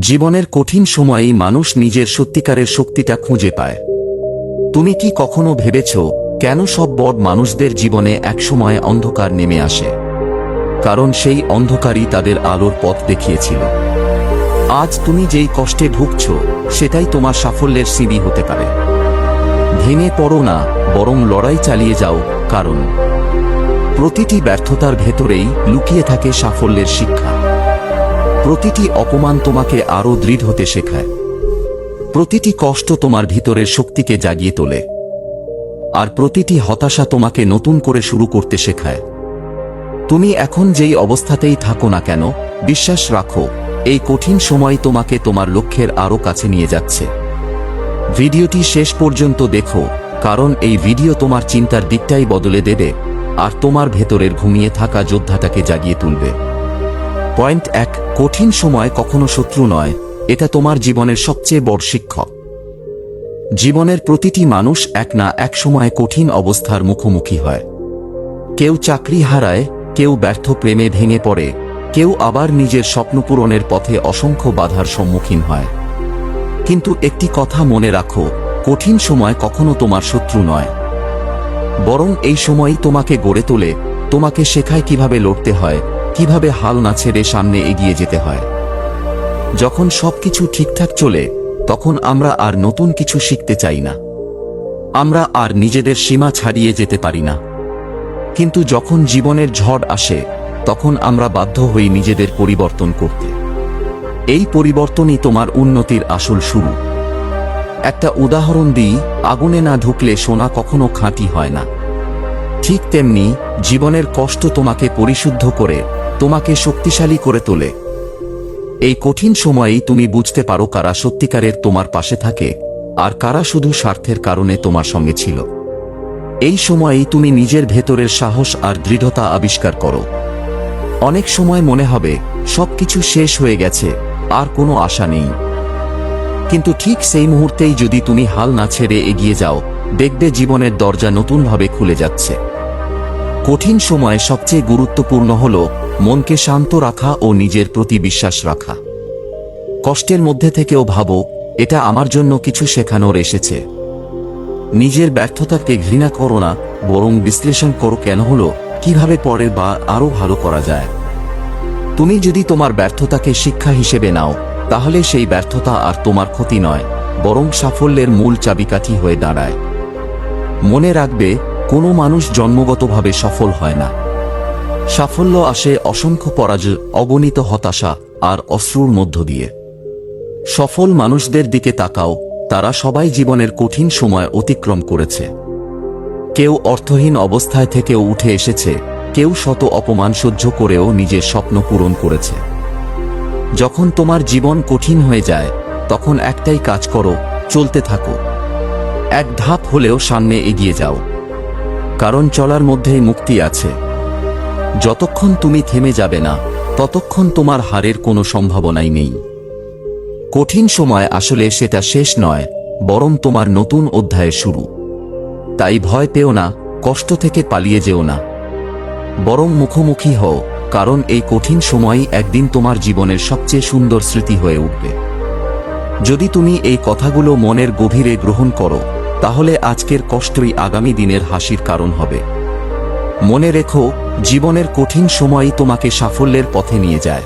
জীবনের কঠিন সময়েই মানুষ নিজের সত্যিকারের শক্তিটা খুঁজে পায়। তুমি কি কখনো ভেবেছ, কেন সব বড় মানুষদের জীবনে একসময় অন্ধকার নেমে আসে? কারণ সেই অন্ধকারই তাদের আলোর পথ দেখিয়েছিল। আজ তুমি যেই কষ্টে ভুগছ, সেটাই তোমার সাফল্যের সিঁড়ি হতে পারে। ভেঙে পড়ো না, বরং লড়াই চালিয়ে যাও, কারণ প্রতিটি ব্যর্থতার ভেতরেই লুকিয়ে থাকে সাফল্যের শিক্ষা। প্রতিটি অপমান তোমাকে আরও দৃঢ় হতে শেখায়। প্রতিটি কষ্ট তোমার ভিতরের শক্তিকে জাগিয়ে তোলে। আর প্রতিটি হতাশা তোমাকে নতুন করে শুরু করতে শেখায়। তুমি এখন যেই অবস্থাতেই থাকো না কেন, বিশ্বাস রাখো, এই কঠিন সময় তোমাকে তোমার লক্ষ্যের আরও কাছে নিয়ে যাচ্ছে। ভিডিওটি শেষ পর্যন্ত দেখো, কারণ এই ভিডিও তোমার চিন্তার দিকটাই বদলে দেবে, আর তোমার ভেতরের ঘুমিয়ে থাকা যোদ্ধাটাকে জাগিয়ে তুলবে। পয়েন্ট এক, কঠিন সময় কখনো শত্রু নয়। এটা তোমার জীবনের সবচেয়ে বড় শিক্ষক। জীবনের প্রতিটি মানুষ এক না এক সময় কঠিন অবস্থার মুখোমুখি হয়। কেউ চাকরি হারায়, কেউ ব্যর্থ প্রেমে ভেঙে পড়ে, কেউ আবার নিজের স্বপ্ন পূরণের পথে অসংখ্য বাধার সম্মুখীন হয়। কিন্তু একটি কথা মনে রাখো, কঠিন সময় কখনো তোমার শত্রু নয়। বরং এই সময়ই তোমাকে গড়ে তোলে, তোমাকে শেখায় কীভাবে লড়তে হয় কীভাবে হাল না ছেড়ে সামনে এগিয়ে যেতে হয়? যখন সবকিছু ঠিকঠাক চলে, তখন আমরা আর নতুন কিছু শিখতে চাই না। আমরা আর নিজেদের সীমা ছাড়িয়ে যেতে পারি না। কিন্তু যখন জীবনের ঝড় আসে, তখন আমরা বাধ্য হই নিজেদের পরিবর্তন করতে। এই পরিবর্তনই তোমার উন্নতির আসল শুরু। একটা উদাহরণ দিই, আগুনে না ঢুকলে সোনা কখনো খাঁটি হয় না। ঠিক তেমনি জীবনের কষ্ট তোমাকে পরিশুদ্ধ করে, তোমাকে শক্তিশালী করে তোলে। এই কঠিন সময়েই তুমি বুঝতে পারো কারা সত্যিকারের তোমার পাশে থাকে, আর কারা শুধু স্বার্থের কারণে তোমার সঙ্গে ছিল। এই সময়েই তুমি নিজের ভেতরের সাহস আর দৃঢ়তা আবিষ্কার করো। অনেক সময় মনে হবে, সবকিছু শেষ হয়ে গেছে, আর কোনো আশা নেই। কিন্তু ঠিক সেই মুহূর্তেই যদি তুমি হাল না ছেড়ে এগিয়ে যাও, দেখবে জীবনের দরজা নতুনভাবে খুলে যাচ্ছে। কঠিন সময়ে সবচেয়ে গুরুত্বপূর্ণ হল মনকে শান্ত রাখা ও নিজের প্রতি বিশ্বাস রাখা। কষ্টের মধ্যে থেকেও ভাবো, এটা আমার জন্য কিছু শেখানোর এসেছে। নিজের ব্যর্থতাকে ঘৃণা করো না, বরং বিশ্লেষণ করো কেন হলো, কীভাবে পরে বা আরও ভালো করা যায়। তুমি যদি তোমার ব্যর্থতাকে শিক্ষা হিসেবে নাও, তাহলে সেই ব্যর্থতা আর তোমার ক্ষতি নয়, বরং সাফল্যের মূল চাবিকাঠি হয়ে দাঁড়ায়। মনে রাখবে কোনো মানুষ জন্মগতভাবে সফল হয় না। সাফল্য আসে অসংখ্য পরাজয় অগণিত হতাশা আর অশ্রুর মধ্য দিয়ে। সফল মানুষদের দিকে তাকাও, তারা সবাই জীবনের কঠিন সময় অতিক্রম করেছে। কেউ অর্থহীন অবস্থায় থেকেও উঠে এসেছে, কেউ শত অপমান সহ্য করেও নিজের স্বপ্ন পূরণ করেছে। যখন তোমার জীবন কঠিন হয়ে যায়, তখন একটাই কাজ করো, চলতে থাকো। এক ধাপ হলেও সামনে এগিয়ে যাও। কারণ চলার মধ্যেই মুক্তি আছে। যতক্ষণ তুমি থেমে যাবে না, ততক্ষণ তোমার হারের কোনো সম্ভাবনাই নেই। কঠিন সময় আসলে সেটা শেষ নয়, বরং তোমার নতুন অধ্যায়ের শুরু। তাই ভয় পেও না, কষ্ট থেকে পালিয়ে যেও না। বরং মুখোমুখি হও, কারণ এই কঠিন সময়ই একদিন তোমার জীবনের সবচেয়ে সুন্দর স্মৃতি হয়ে উঠবে। যদি তুমি এই কথাগুলো মনের গভীরে গ্রহণ করো তাহলে আজকের কষ্টই আগামী দিনের হাসির কারণ হবে। মনে রেখো, জীবনের কঠিন সময়ই তোমাকে সাফল্যের পথে নিয়ে যায়।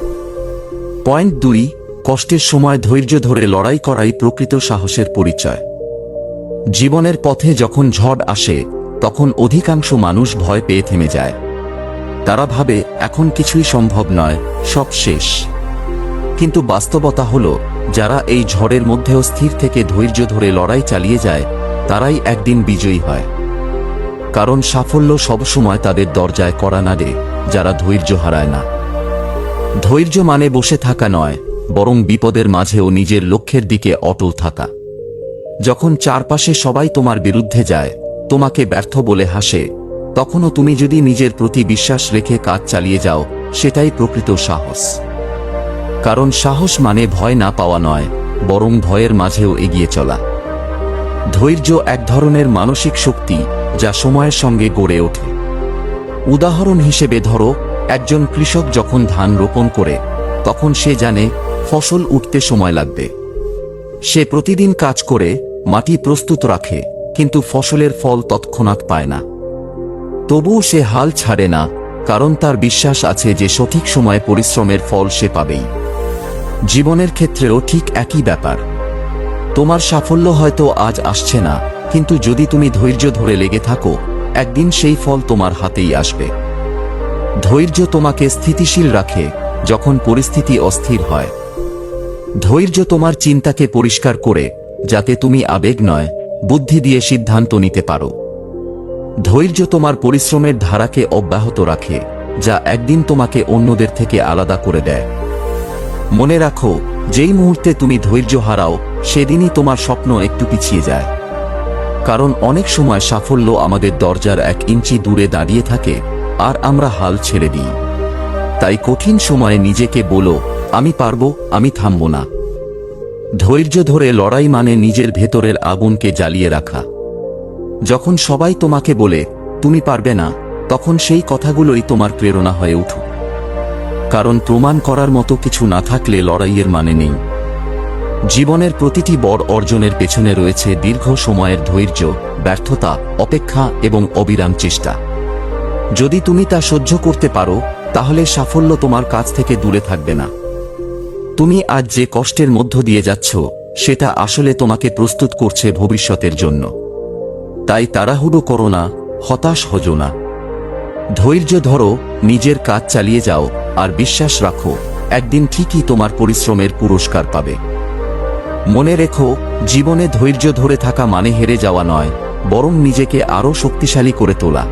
পয়েন্ট দুই, কষ্টের সময় ধৈর্য ধরে লড়াই করাই প্রকৃত সাহসের পরিচয়। জীবনের পথে যখন ঝড় আসে, তখন অধিকাংশ মানুষ ভয় পেয়ে থেমে যায়। তারা ভাবে, এখন কিছুই সম্ভব নয়, সব শেষ। কিন্তু বাস্তবতা হল, যারা এই ঝড়ের মধ্যেও স্থির থেকে ধৈর্য ধরে লড়াই চালিয়ে যায় তারাই একদিন বিজয়ী হয়। কারণ সাফল্য সবসময় তাদের দরজায় করা নাড়ে যারা ধৈর্য হারায় না। ধৈর্য মানে বসে থাকা নয়, বরং বিপদের মাঝেও নিজের লক্ষ্যের দিকে অটল থাকা। যখন চারপাশে সবাই তোমার বিরুদ্ধে যায়, তোমাকে ব্যর্থ বলে হাসে, তখনও তুমি যদি নিজের প্রতি বিশ্বাস রেখে কাজ চালিয়ে যাও, সেটাই প্রকৃত সাহস। কারণ সাহস মানে ভয় না পাওয়া নয়, বরং ভয়ের মাঝেও এগিয়ে চলা। ধৈর্য এক ধরনের মানসিক শক্তি যা সময়ের সঙ্গে গড়ে ওঠে। উদাহরণ হিসেবে ধরো, একজন কৃষক যখন ধান রোপণ করে, তখন সে জানে ফসল উঠতে সময় লাগবে। সে প্রতিদিন কাজ করে, মাটি প্রস্তুত রাখে, কিন্তু ফসলের ফল তৎক্ষণাৎ পায় না। তবুও সে হাল ছাড়ে না, কারণ তার বিশ্বাস আছে যে সঠিক সময়ে পরিশ্রমের ফল সে পাবেই। জীবনের ক্ষেত্রেও ঠিক একই ব্যাপার। তোমার সাফল্য হয়তো আজ আসছে না, কিন্তু যদি তুমি ধৈর্য ধরে লেগে থাকো, একদিন সেই ফল তোমার হাতেই আসবে। ধৈর্য তোমাকে স্থিতিশীল রাখে যখন পরিস্থিতি অস্থির হয়। ধৈর্য তোমার চিন্তাকে পরিষ্কার করে, যাতে তুমি আবেগ নয়, বুদ্ধি দিয়ে সিদ্ধান্ত নিতে পারো। ধৈর্য তোমার পরিশ্রমের ধারাকে অব্যাহত রাখে, যা একদিন তোমাকে অন্যদের থেকে আলাদা করে দেয়। মনে রাখো যেই মুহূর্তে তুমি ধৈর্য হারাও, সেদিনই তোমার স্বপ্ন একটু পিছিয়ে যায়। কারণ অনেক সময় সাফল্য আমাদের দরজার এক ইঞ্চি দূরে দাঁড়িয়ে থাকে, আর আমরা হাল ছেড়ে দিই। তাই কঠিন সময়ে নিজেকে বলো, আমি পারব, আমি থামব না। ধৈর্য ধরে লড়াই মানে নিজের ভেতরের আগুনকে জ্বালিয়ে রাখা। যখন সবাই তোমাকে বলে, তুমি পারবে না, তখন সেই কথাগুলোই তোমার প্রেরণা হয়ে উঠু কারণ প্রমাণ করার মতো কিছু না থাকলে লড়াইয়ের মানে নেই। জীবনের প্রতিটি বড় অর্জনের পেছনে রয়েছে দীর্ঘ সময়ের ধৈর্য, ব্যর্থতা, অপেক্ষা এবং অবিরাম চেষ্টা। যদি তুমি তা সহ্য করতে পারো, তাহলে সাফল্য তোমার কাছ থেকে দূরে থাকবে না। তুমি আজ যে কষ্টের মধ্য দিয়ে যাচ্ছ, সেটা আসলে তোমাকে প্রস্তুত করছে ভবিষ্যতের জন্য। তাই তাড়াহুড়ো করো না, হতাশ হজো না। ধৈর্য ধরো, নিজের কাজ চালিয়ে যাও। আর বিশ্বাস রাখো, একদিন ঠিকই তোমার পরিশ্রমের পুরস্কার পাবে। মনে রেখো, জীবনে ধৈর্য ধরে থাকা মানে হেরে যাওয়া নয়, বরং নিজেকে আরও শক্তিশালী করে তোলা।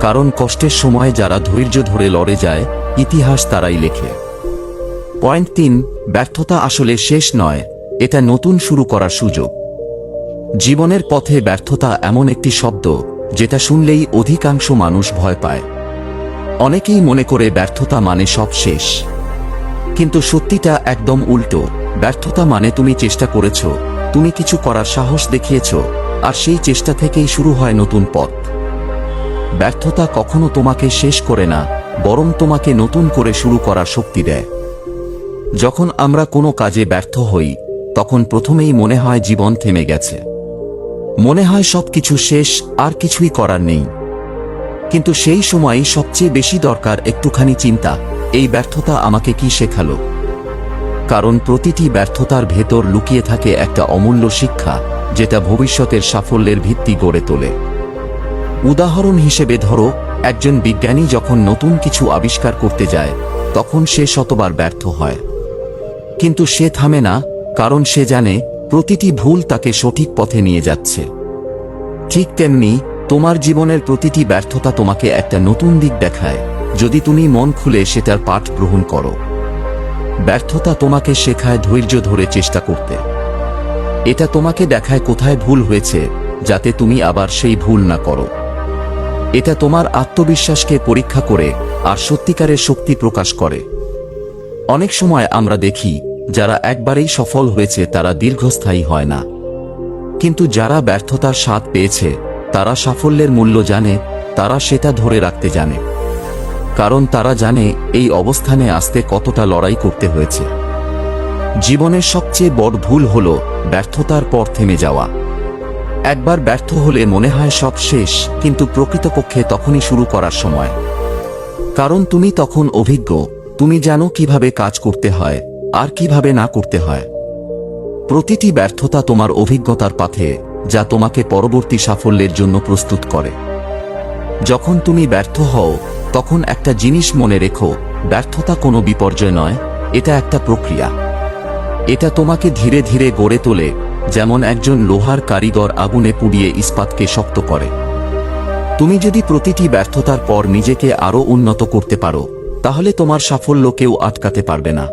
কারণ কষ্টের সময় যারা ধৈর্য ধরে লড়ে যায়, ইতিহাস তারাই লেখে। পয়েন্ট তিন, ব্যর্থতা আসলে শেষ নয়, এটা নতুন শুরু করার সুযোগ। জীবনের পথে ব্যর্থতা এমন একটি শব্দ, যেটা শুনলেই অধিকাংশ মানুষ ভয় পায়। অনেকেই মনে করে ব্যর্থতা মানে সব শেষ। কিন্তু সত্যিটা একদম উল্টো। ব্যর্থতা মানে তুমি চেষ্টা করেছ, তুমি কিছু করার সাহস দেখিয়েছ, আর সেই চেষ্টা থেকেই শুরু হয় নতুন পথ। ব্যর্থতা কখনো তোমাকে শেষ করে না, বরং তোমাকে নতুন করে শুরু করার শক্তি দেয়। যখন আমরা কোনো কাজে ব্যর্থ হই, তখন প্রথমেই মনে হয় জীবন থেমে গেছে। মনে হয় সবকিছু শেষ, আর কিছুই করার নেই। কিন্তু সেই সময়ই সবচেয়ে বেশি দরকার একটুখানি চিন্তা, এই ব্যর্থতা আমাকে কি শেখালো? কারণ প্রতিটি ব্যর্থতার ভেতর লুকিয়ে থাকে একটা অমূল্য শিক্ষা, যেটা ভবিষ্যতের সাফল্যের ভিত্তি গড়ে তোলে। উদাহরণ হিসেবে ধরো, একজন বিজ্ঞানী যখন নতুন কিছু আবিষ্কার করতে যায়, তখন সে শতবার ব্যর্থ হয়। কিন্তু সে থামে না, কারণ সে জানে, প্রতিটি ভুল তাকে সঠিক পথে নিয়ে যাচ্ছে। ঠিক তেমনি তোমার জীবনের প্রতিটি ব্যর্থতা তোমাকে একটা নতুন দিক দেখায়। যদি তুমি মন খুলে সেটার পাঠ গ্রহণ করো। ব্যর্থতা তোমাকে শেখায় ধৈর্য ধরে চেষ্টা করতে। এটা তোমাকে দেখায় কোথায় ভুল হয়েছে, যাতে তুমি আবার সেই ভুল না করো। এটা তোমার আত্মবিশ্বাসকে পরীক্ষা করে আর সত্যিকারের শক্তি প্রকাশ করে। অনেক সময় আমরা দেখি, যারা একবারেই সফল হয়েছে তারা দীর্ঘস্থায়ী হয় না। কিন্তু যারা ব্যর্থতার স্বাদ পেয়েছে তারা সাফল্যের মূল্য জানে, তারা সেটা ধরে রাখতে জানে। কারণ তারা জানে এই অবস্থানে আসতে কতটা লড়াই করতে হয়েছে। জীবনের সবচেয়ে বড় ভুল হল ব্যর্থতার পর থেমে যাওয়া। একবার ব্যর্থ হলে মনে হয় সব শেষ, কিন্তু প্রকৃতপক্ষে তখনই শুরু করার সময়। কারণ তুমি তখন অভিজ্ঞ, তুমি জানো কীভাবে কাজ করতে হয়, আর কীভাবে না করতে হয়। প্রতিটি ব্যর্থতা তোমার অভিজ্ঞতার পাথে যা তোমাকে পরবর্তী সাফল্যের জন্য প্রস্তুত করে। যখন তুমি ব্যর্থ হও, তখন একটা জিনিস মনে রেখো, ব্যর্থতা কোনো বিপর্যয় নয়, এটা একটা প্রক্রিয়া। এটা তোমাকে ধীরে ধীরে গড়ে তোলে, যেমন একজন লোহার কারিগর আগুনে পুড়িয়ে ইস্পাতকে শক্ত করে। তুমি যদি প্রতিটি ব্যর্থতার পর নিজেকে আরও উন্নত করতে পারো, তাহলে তোমার সাফল্য কেউ আটকাতে পারবে না।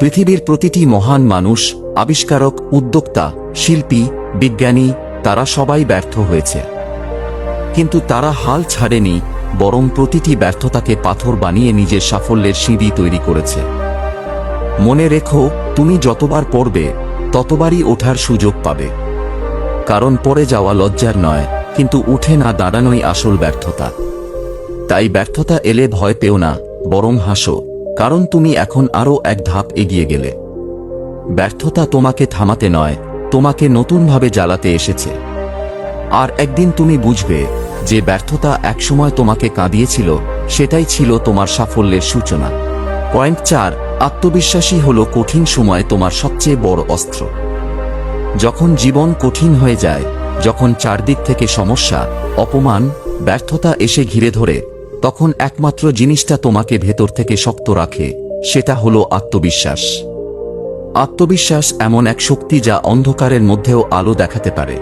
পৃথিবীর প্রতিটি মহান মানুষ, আবিষ্কারক, উদ্যোক্তা শিল্পী, বিজ্ঞানী, তারা সবাই ব্যর্থ হয়েছে। কিন্তু তারা হাল ছাড়েনি, বরং প্রতিটি ব্যর্থতাকে পাথর বানিয়ে নিজের সাফল্যের সিঁড়ি তৈরি করেছে। মনে রেখো, তুমি যতবার পড়বে, ততবারই ওঠার সুযোগ পাবে। কারণ পড়ে যাওয়া লজ্জার নয়, কিন্তু উঠে না দাঁড়ানোই আসল ব্যর্থতা। তাই ব্যর্থতা এলে ভয় পেও না, বরং হাসো, কারণ তুমি এখন আরও এক ধাপ এগিয়ে গেলে। ব্যর্থতা তোমাকে থামাতে নয় তোমাকে নতুনভাবে জ্বালাতে এসেছে। আর একদিন তুমি বুঝবে যে ব্যর্থতা একসময় তোমাকে কাঁদিয়েছিল, সেটাই ছিল তোমার সাফল্যের সূচনা। পয়েন্ট চার, আত্মবিশ্বাসী হল কঠিন সময় তোমার সবচেয়ে বড় অস্ত্র। যখন জীবন কঠিন হয়ে যায়, যখন চারদিক থেকে সমস্যা, অপমান, ব্যর্থতা এসে ঘিরে ধরে, তখন একমাত্র জিনিসটা তোমাকে ভেতর থেকে শক্ত রাখে, সেটা হলো আত্মবিশ্বাস। আত্মবিশ্বাস এমন এক শক্তি যা অন্ধকারের মধ্যেও আলো দেখাতে পারে।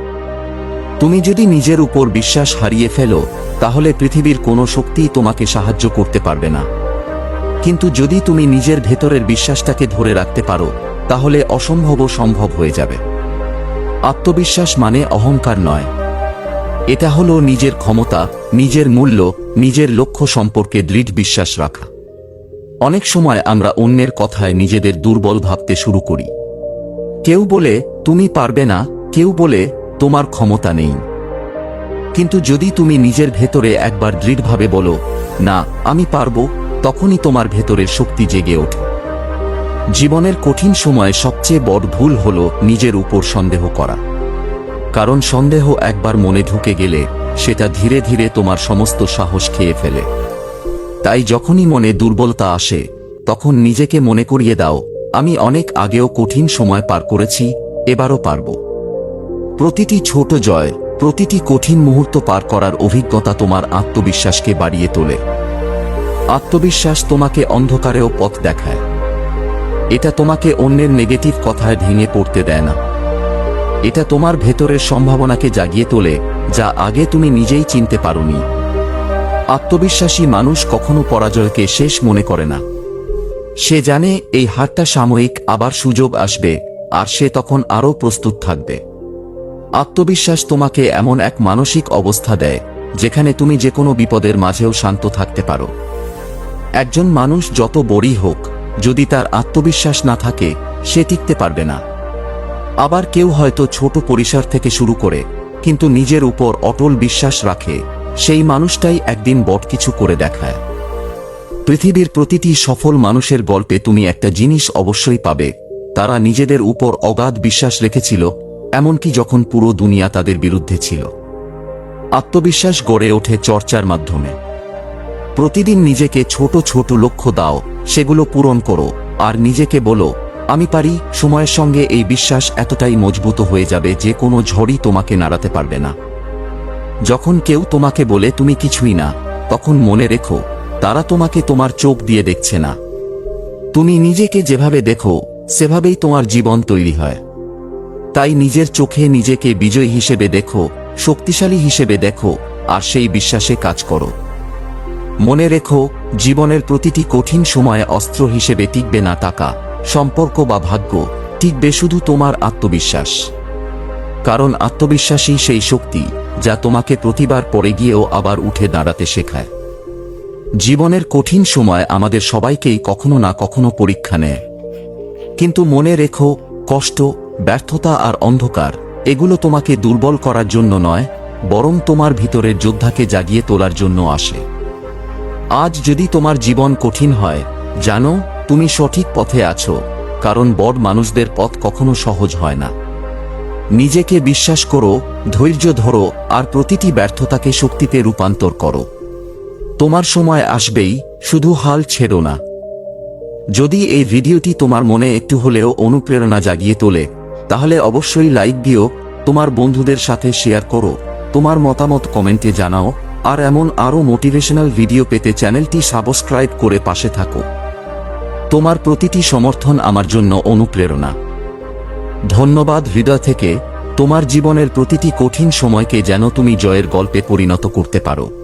তুমি যদি নিজের উপর বিশ্বাস হারিয়ে ফেলো, তাহলে পৃথিবীর কোনো শক্তিই তোমাকে সাহায্য করতে পারবে না। কিন্তু যদি তুমি নিজের ভেতরের বিশ্বাসটাকে ধরে রাখতে পারো, তাহলে অসম্ভবও সম্ভব হয়ে যাবে। আত্মবিশ্বাস মানে অহংকার নয়। এটা হলো নিজের ক্ষমতা, নিজের মূল্য, নিজের লক্ষ্য সম্পর্কে দৃঢ় বিশ্বাস রাখা। অনেক সময় আমরা অন্যের কথায় নিজেদের দুর্বল ভাবতে শুরু করি। কেউ বলে, তুমি পারবে না। কেউ বলে, তোমার ক্ষমতা নেই। কিন্তু যদি তুমি নিজের ভেতরে একবার দৃঢ়ভাবে বলো, না, আমি পারব, তখনই তোমার ভেতরের শক্তি জেগে ওঠে। জীবনের কঠিন সময়ে সবচেয়ে বড় ভুল হল নিজের উপর সন্দেহ করা। কারণ সন্দেহ একবার মনে ঢুকে গেলে সেটা ধীরে ধীরে তোমার সমস্ত সাহস খেয়ে ফেলে। তাই যখনই মনে দুর্বলতা আসে, তখন নিজেকে মনে করিয়ে দাও, আমি অনেক আগেও কঠিন সময় পার করেছি, এবারও পারব। প্রতিটি ছোট জয়, প্রতিটি কঠিন মুহূর্ত পার করার অভিজ্ঞতা তোমার আত্মবিশ্বাসকে বাড়িয়ে তোলে। আত্মবিশ্বাস তোমাকে অন্ধকারেও পথ দেখায়। এটা তোমাকে অন্যের নেগেটিভ কথায় ভেঙে পড়তে দেয় না। এটা তোমার ভেতরের সম্ভাবনাকে জাগিয়ে তোলে, যা আগে তুমি নিজেই চিনতে পারোনি। আত্মবিশ্বাসী মানুষ কখনো পরাজয়কে শেষ মনে করে না। সে জানে এই হারটা সাময়িক, আবার সুযোগ আসবে, আর সে তখন আরও প্রস্তুত থাকবে। আত্মবিশ্বাস তোমাকে এমন এক মানসিক অবস্থা দেয়, যেখানে তুমি যে কোনো বিপদের মাঝেও শান্ত থাকতে পারো। একজন মানুষ যত বড়ই হোক, যদি তার আত্মবিশ্বাস না থাকে, সে টিকতে পারবে না। আবার কেউ হয়তো ছোট পরিসর থেকে শুরু করে, কিন্তু নিজের উপর অটল বিশ্বাস রাখে সেই মানুষটাই একদিন বট কিছু করে দেখায়। পৃথিবীর প্রতিটি সফল মানুষের গল্পে তুমি একটা জিনিস অবশ্যই পাবে। তারা নিজেদের উপর অগাধ বিশ্বাস রেখেছিল, এমনকি যখন পুরো দুনিয়া তাদের বিরুদ্ধে ছিল। আত্মবিশ্বাস গড়ে ওঠে চর্চার মাধ্যমে। প্রতিদিন নিজেকে ছোট ছোট লক্ষ্য দাও, সেগুলো পূরণ করো, আর নিজেকে বলো, আমি পারি, সময়ের সঙ্গে এই বিশ্বাস এতটাই মজবুত হয়ে যাবে যে কোনো ঝড়ই তোমাকে নাড়াতে পারবে না। যখন কেউ তোমাকে বলে তুমি কিছুই না, তখন মনে রেখো, তারা তোমাকে তোমার চোখ দিয়ে দেখছে না। তুমি নিজেকে যেভাবে দেখো, সেভাবেই তোমার জীবন তৈরি হয়। তাই নিজের চোখে নিজেকে বিজয়ী হিসেবে দেখো, শক্তিশালী হিসেবে দেখো, আর সেই বিশ্বাসে কাজ করো। মনে রেখো, জীবনের প্রতিটি কঠিন সময়ে অস্ত্র হিসেবে টিকবে না টাকা, সম্পর্ক বা ভাগ্য, টিকবে শুধু তোমার আত্মবিশ্বাস। কারণ আত্মবিশ্বাসই সেই শক্তি যা তোমাকে প্রতিবার পরে গিয়েও আবার উঠে দাঁড়াতে শেখায়। জীবনের কঠিন সময় আমাদের সবাইকেই কখনো না কখনো পরীক্ষা নেয়। কিন্তু মনে রেখো, কষ্ট, ব্যর্থতা আর অন্ধকার, এগুলো তোমাকে দুর্বল করার জন্য নয়, বরং তোমার ভিতরের যোদ্ধাকে জাগিয়ে তোলার জন্য আসে। আজ যদি তোমার জীবন কঠিন হয়, জানো, তুমি সঠিক পথে আছো, কারণ বড় মানুষদের পথ কখনো সহজ হয় না। নিজেকে বিশ্বাস করো, ধৈর্য ধরো, আর প্রতিটি ব্যর্থতাকে শক্তিতে রূপান্তর করো। তোমার সময় আসবেই, শুধু হাল ছেড়ো না। যদি এই ভিডিওটি তোমার মনে একটু হলেও অনুপ্রেরণা জাগিয়ে তোলে, তাহলে অবশ্যই লাইক দিও, তোমার বন্ধুদের সাথে শেয়ার করো, তোমার মতামত কমেন্টে জানাও, আর এমন আরও মোটিভেশনাল ভিডিও পেতে চ্যানেলটি সাবস্ক্রাইব করে পাশে থাকো। তোমার প্রতিটি সমর্থন আমার জন্য অনুপ্রেরণা। ধন্যবাদ হৃদয় থেকে তোমার জীবনের প্রতিটি কঠিন সময়কে যেন তুমি জয়ের গল্পে পরিণত করতে পারো।